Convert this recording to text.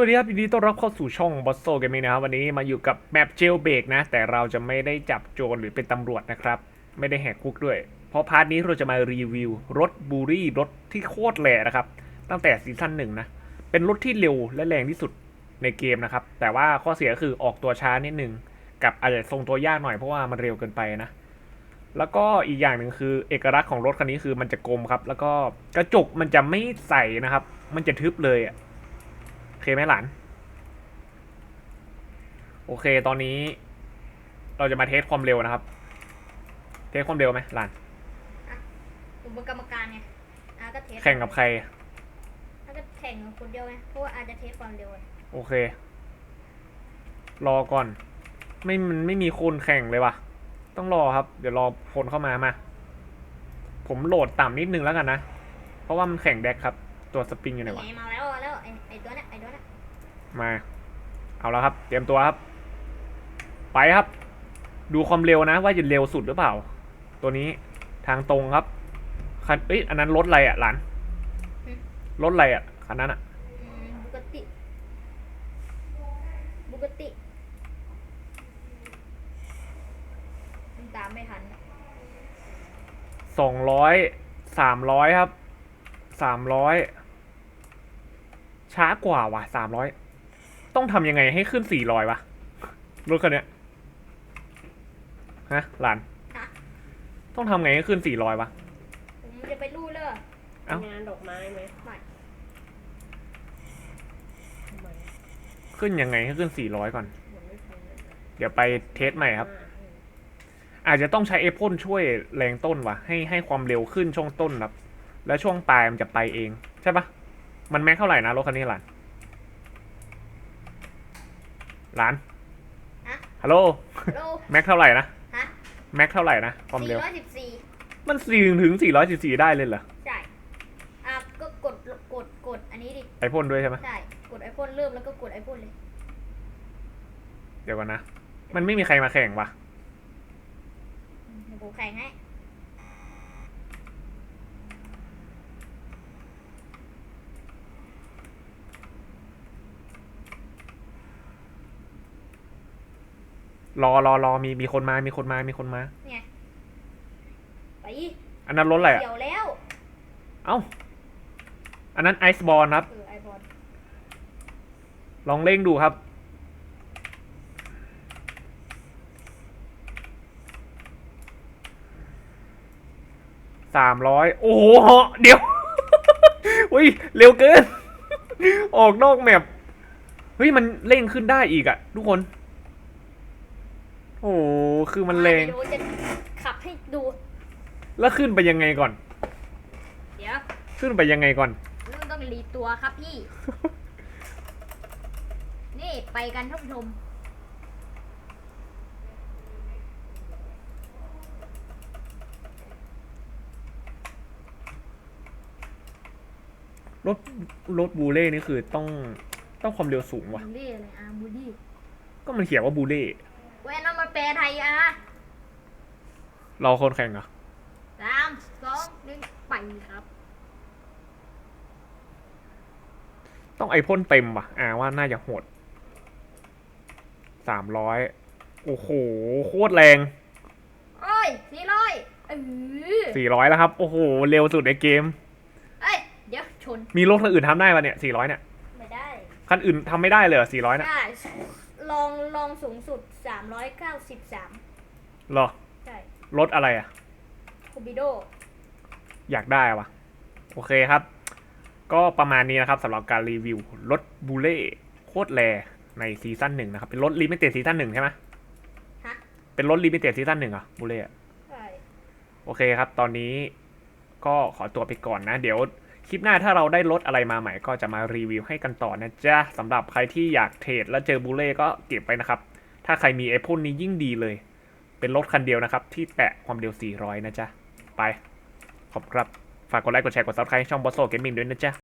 วัสดีครับยินดีต้อนรับเข้าสู่ช่องบอสโซเกมมิ่งนะครับวันนี้มาอยู่กับแมปเจลเบกนะ แต่เราจะไม่ได้จับโจรหรือเป็นตำรวจนะครับ ไม่ได้แหกคุกด้วย เพราะพาร์ทนี้เราจะมารีวิวรถบูรี่รถที่โคตรแหล่นะครับ ตั้งแต่ซีซั่นหนึ่งนะ เป็นรถที่เร็วและแรงที่สุดในเกมนะครับ แต่ว่าข้อเสียคือออกตัวช้านิดนึง กับอาจจะทรงตัวยากหน่อยเพราะว่ามันเร็วเกินไปนะ แล้วก็อีกอย่างหนึ่งคือเอกลักษณ์ของรถคันนี้คือมันจะกลมครับ แล้วก็กระจกมันจะไม่ใสนะครับ มันจะทึบเลยอะ เคไหมหลาน โอเค ตอนนี้ เราจะมาเทสความเร็วนะครับ เทสความเร็วไหมหลานผมเป็นกรรมการไงอาก็เทสแข่งกับใคร อาก็แข่งกับคนเดียวไงเพราะว่าอาจจะเทสความเร็วอะโอเค รอก่อน ไม่มันไม่มีคนแข่งเลยว่ะ ต้องรอครับ เดี๋ยวรอคนเข้ามามา ผมโหลดต่ำนิดนึงแล้วกันนะ เพราะว่ามันแข่งแดกครับ ตัวสปริงอยู่ไหนวะ ไงมาแล้ว มา เอาแล้วครับ เตรียมตัวครับ ไปครับ ดูความเร็วนะ ว่าจะเร็วสุดหรือเปล่า ตัวนี้ทางตรงครับ คันเอ้ยอันนั้นรถอะไรอะหลานรถอะไรอะคันนั้นอะอืมบุกติบุกติมันตามไม่ทันอะสองร้อยสามร้อยครับสามร้อยช้ากว่าว่ะสามร้อย ต้องทำยังไงให้ขึ้นสี่ร้อยวะรถคันเนี้ยฮะหลานฮะต้องทำไงให้ขึ้นสี่ร้อยวะ ผมจะไปลู่เลยเอ้า งานดอกไม้ไหมไม่ทำไมขึ้นยังไงให้ขึ้นสี่ร้อยก่อน มันไม่ทำเลยนะเดี๋ยวไปเทสใหม่ครับ อ่าอืมอาจจะต้องใช้เอพ่นช่วยแรงต้นวะให้ให้ความเร็วขึ้นช่วงต้นครับ แล้วช่วงปลายมันจะไปเอง ใช่ปะมันแม็กเท่าไหร่นะรถคันนี้หลาน หลานฮะ ฮัลโหล โลแม็กเท่าไหร่นะ ฮะแม็กเท่าไหร่นะ ความสี่เร็วร้อยสิบสี่มันสี่ถึงสี่ร้อยสี่ได้เลยเหรอ ใช่อะก็กดกดกดอันนี้ดิ ไอพ่นด้วยใช่ไหมใช่ กดไอพ่นเริ่มแล้วก็กดไอพ่นเลย เดี๋ยวก่อนนะ มันไม่มีใครมาแข่งวะเดี๋ยวผมแข่งให้ รอรอรอมีมีคนมา มีคนมา มีคนมา เนี่ยไปอันนั้นรถอะไรอะเกี่ยวแล้ว เอ้า อันนั้นไอซ์บอลครับ เออไอบอลลองเร่งดูครับ สามร้อย โอ้โห เดี๋ยว อุ้ย เร็วเกิน ออกนอกแมปเฮ้ย มันเร่งขึ้นได้อีกอะทุกคน โอ้โหคือมันแรงเดี๋ยวจะขับให้ดู แล้วขึ้นไปยังไงก่อน เดี๋ยวขึ้นไปยังไงก่อน มันต้องรีตัวครับพี่ นี่ไปกันท่านผู้ชม รถรถบูเล่นี่คือต้องต้องความเร็วสูงบูว่ะลลี่อะไรอะบูลลี่ก็มันเขียนว่าบูเล่เว้ยนั่น มันแปลไทยอะรอคนแข่งเหรอสามสองหนึ่งไปครับ ต้องไอพ่นเต็มว่ะ อ่าว่าน่าจะโหดสามร้อยโอ้โห โคตรแรงโอ้ยสี่ร้อยเออสี่ร้อยแล้วครับ โอ้โห เร็วสุดในเกม เอ้ย เดี๋ยวชน มีรถคันอื่นทำได้ปะเนี่ยสี่ร้อยเนี่ย ไม่ได้ คันอื่นทำไม่ได้เลยสี่ร้อยเนี่ยได้ ลองลองสูงสุดสามร้อยเก้าสิบสามเหรอใช่รถอะไรอะ คูบิโดอยากได้วะโอเคครับ ก็ประมาณนี้นะครับสำหรับการรีวิวรถบูเล่โคตรแรในซีซั่นหนึ่งนะครับ เป็นรถลิมิเต็ดซีซั่นหนึ่งใช่ไหมฮะเป็นรถลิมิเต็ดซีซั่นหนึ่งเหรอะบูเล่ใช่ โอเคครับ ตอนนี้ก็ขอตัวไปก่อนนะ เดี๋ยว คลิปหน้าถ้าเราได้รถอะไรมาใหม่ก็จะมารีวิวให้กันต่อนะจ๊ะสำหรับใครที่อยากเทรดแล้วเจอบูเล่ก็เก็บไปนะครับ ถ้าใครมีไอพ่นนี้ยิ่งดีเลย เป็นรถคันเดียวนะครับ ที่แตะความเร็ว 400 นะจ๊ะ ไป ขอบคุณครับ ฝากกดไลค์ กดแชร์ กดซับสไครต์ช่องบอสโซเกมมิ่งด้วยนะจ๊ะ